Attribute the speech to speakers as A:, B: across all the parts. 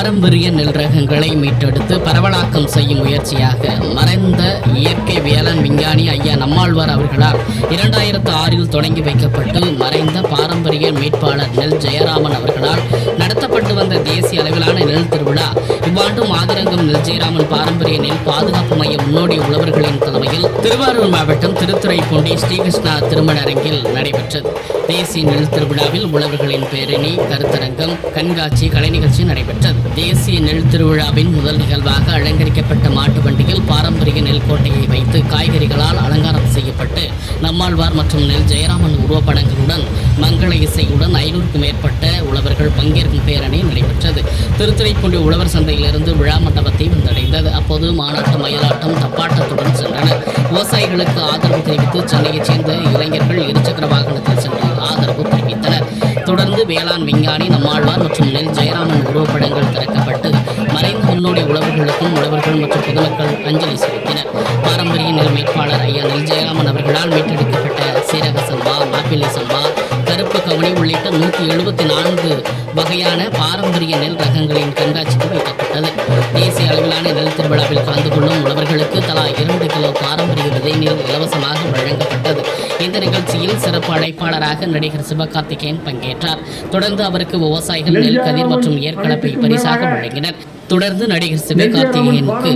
A: பாரம்பரிய நெல் ரகங்களை மீட்டெடுத்து பரவலாக்கம் செய்யும் முயற்சியாக மறைந்த இயற்கை வேளாண் விஞ்ஞானி ஐயா நம்மாழ்வார் அவர்களால் இரண்டாயிரத்து ஆறில் தொடங்கி வைக்கப்பட்டு மறைந்த பாரம்பரிய மீட்பாளர் நெல் ஜெயராமன் அவர்களால் நடத்தப்பட்டு வந்த தேசிய அளவில் ஜெயராமன் பாரம்பரிய நெல் பாதுகாப்பு மைய முன்னோடி உழவர்களின் தலைமையில் திருவாரூர் மாவட்டம் திருத்துறைப்பூண்டி ஸ்ரீகிருஷ்ணா திருமணரங்கில் நடைபெற்றது. தேசிய நெல் திருவிழாவில் உழவர்களின் பேரணி கருத்தரங்கம் கண்காட்சி கலை நிகழ்ச்சி நடைபெற்றது. தேசிய நெல் திருவிழாவின் முதல் நிகழ்வாக அலங்கரிக்கப்பட்ட மாட்டு வண்டியில் பாரம்பரிய நெல் கோட்டையை வைத்து காய்கறிகளால் அலங்காரம் செய்யப்பட்டு நம்மாழ்வார் மற்றும் நெல் ஜெயராமன் உருவப்படங்களுடன் மங்கள இசையுடன் ஐநூறுக்கும் மேற்பட்ட உழவர்கள் பங்கேற்கும் பேரணி நடைபெற்றது. திருத்துறைப்பூண்டி உழவர் சந்தையிலிருந்து விழா மண்டபத்தை வந்தடைந்தது அப்போது மாநாட்டு மயிலாட்டம் தப்பாட்டத்துடன் சென்றனர் விவசாயிகளுக்கு ஆதரவு தெரிவித்து சென்னையைச் சேர்ந்த இளைஞர்கள் இருசக்கர வாகனத்தில் சென்று ஆதரவு தெரிவித்தனர். தொடர்ந்து வேளாண் விஞ்ஞானி நம்மாழ்வார் மற்றும் நெல் ஜெயராமன் உருவப்படங்கள் திறக்கப்பட்டு மறைந்த முன்னோடி உழவர்களுக்கும் உழவர்கள் மற்றும் பொதுமக்கள் அஞ்சலி செலுத்தினர். பாரம்பரிய நெல் மேற்பாளர் ஐயா நெல் ஜெயராமன் அவர்களால் மீட்டெடுக்கப்பட்ட வகையான பாரம்பரிய நெல் ரகங்களின் கண்காட்சிக்கு வைக்கப்பட்டது. தேசிய அளவிலான நெல் திருவிழாவில் கலந்து கொள்ளும் உழவர்களுக்கு தலா இரண்டு கிலோ பாரம்பரிய விதை நெல் இலவசமாக வழங்கப்பட்டது. இந்த நிகழ்ச்சியில் சிறப்பு அழைப்பாளராக நடிகர் சிவகார்த்திகேயன் பங்கேற்றார். தொடர்ந்து அவருக்கு விவசாயிகள் நெல் கதிர் மற்றும் ஏற்கலப்பை பரிசாக வழங்கினர். தொடர்ந்து நடிகர் சிவகார்த்திகேயனுக்கு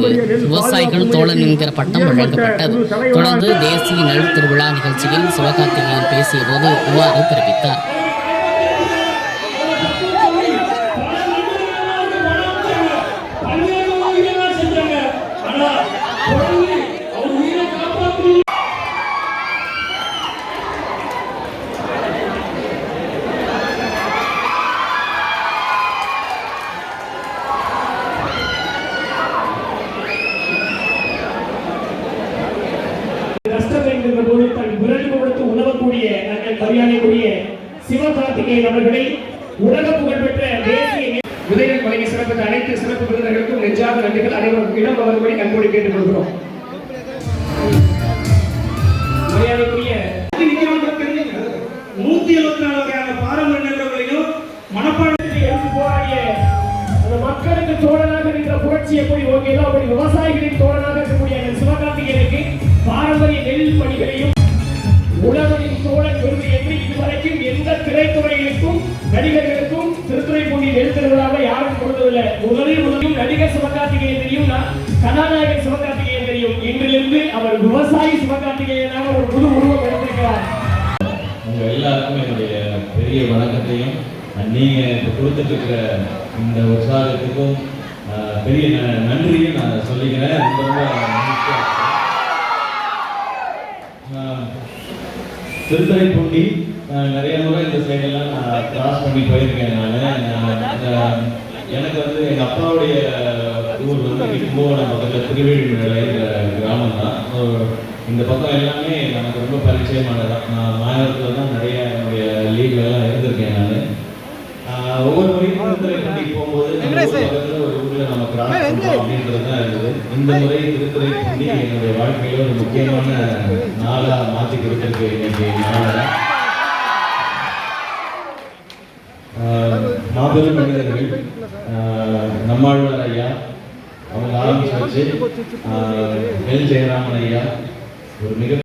A: விவசாயிகள் தோழன் என்கிற பட்டம் வழங்கப்பட்டது. தொடர்ந்து தேசிய நெல் திருவிழா நிகழ்ச்சியில் சிவகார்த்திகேயன்
B: பேசிய போது இவ்வாறு தெரிவித்தார். சிவகார்த்திகேயன் அவர்களை உலக புகழ்பெற்ற தேசிய விதைகள் வழங்கி சிறப்பித்த அனைத்து சிறப்பு விருந்தினர்களுக்கும் நெஞ்சார்ந்த நன்றிகள். அனைவருக்கும் இடம் அவர்களை அன்போடு கேட்டுக் கொள்கிறோம் மரியாதைக்குரிய நூத்தி எழுபத்தி நாலு வகையான பாரம்பரிய மனப்பாடத்தை எடுத்து போராடிய அந்த மக்களுக்கு தோழனாக நின்ற புரட்சி எப்படி ஓகேதோ அப்படி விவசாயிகளின் தோழனாக இருக்கக்கூடிய அந்த சிவகார்த்திகேயனுக்கு பாரம்பரிய நெல் பணிகளையும் உழவரின் தோழன் எந்த திரைத்துறைகளுக்கும் நடிகர்களுக்கும் திருத்துறைப்பூண்டி போட்டி திருவிழாவை யாரும் கொடுத்ததில்லை. முதலில் முதலில் நடிகர் சிவகார்த்திகேயன் தெரியும் நான் சிவகார்த்திகேயன் தெரியும். இன்றிலிருந்து அவர் விவசாயி சிவகார்த்திகேயனாக ஒரு புது உருவம் எடுத்திருக்கிறார்.
C: உங்கள் எல்லாருக்கும் என்னுடைய பெரிய வணக்கத்தையும் நீங்கள் இப்போ கொடுத்துட்டு இருக்கிற இந்த உற்சாகத்துக்கும் பெரிய நன்றியும் நான் சொல்லிக்கிறேன். ரொம்ப ரொம்ப மகிழ்ச்சியா நிறைய முறை இந்த சைடெல்லாம் நான் கிராஸ் பண்ணி போயிருக்கேன் நான் எனக்கு வந்து எங்கள் அப்பாவுடைய ஊர் வந்து கும்பகோணம் பக்கத்தில் திருவேழிமலைங்கிற கிராமம் தான் ஸோ இந்த பக்கம் எல்லாமே நமக்கு ரொம்ப பரிச்சயமானதான் நான் மாநிலத்தில் தான் நிறைய என்னுடைய லீவ்லலாம் இருந்திருக்கேன் நான். ஒவ்வொரு முறையும் திருத்துறைப்பூண்டிக்கு போகும்போது பக்கத்துல ஒரு ஊரில் நம்ம கிராஸ் அப்படின்றது தான் இருக்குது. இந்த முறை திருத்துறைப்பூண்டி என்னுடைய வாழ்க்கையில் ஒரு முக்கியமான நாளாக மாற்றி கொடுத்துருக்கு இன்னைக்கு நாளை. மாபெரும் மனிதர்கள் நம்மாழ்வார் ஐயா அவங்க ஆரம்பிச்சு வச்சு எல் ஜெயராமன் ஐயா ஒரு மிக